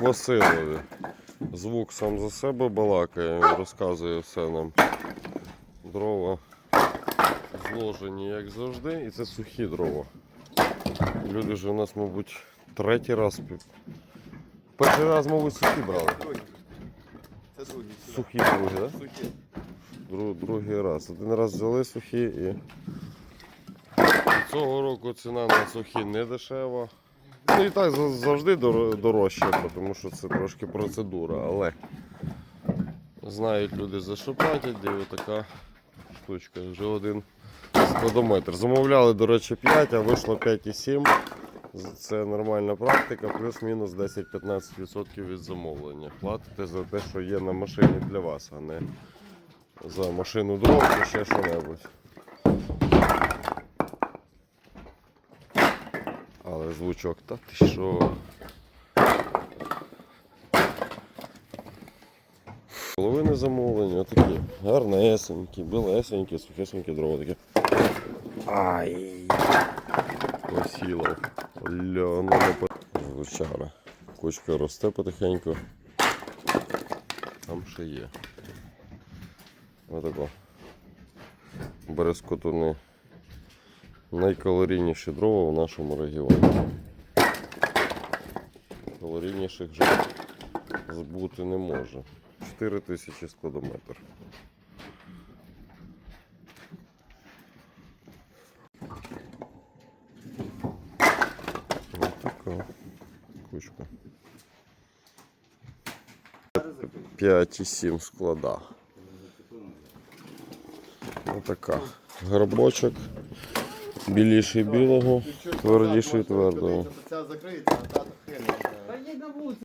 Василові. Звук сам за себе балакає, він розказує все нам. Дрова зложені, як завжди, і це сухі дрова. Люди вже у нас, мабуть, третій раз. Перший раз, мабуть, сухі брали. Це другі. Сухі другі, так? Сухі. Друг, другий раз. Один раз взяли сухі і. Цього року ціна на сухі не дешева. Ну і так завжди дор- дорожче, тому що це трошки процедура, але знають люди за що платять, де така штучка. Вже один складометр. Замовляли, до речі, 5, а вийшло 5,7. З- Це нормальна практика, плюс-мінус 10-15% від замовлення. Платите за те, що є на машині для вас, а не за машину дров чи ще що-небудь. Але звучок, та ти що? Половини замовлення такі гарнесенькі, білесенькі, сухесенькі дрова такі. Ай! Посіло. По... Звучара. Кучка росте потихеньку. Там ще є. Отако. Березкотуни. Найкалорійніші дрова в нашому регіоні. Калорійніших вже збути не може. 4 тисячі складометр. Ось така кучка. 5,7 склада. Отака. Грибочок. Біліший білого, твердіший твердого.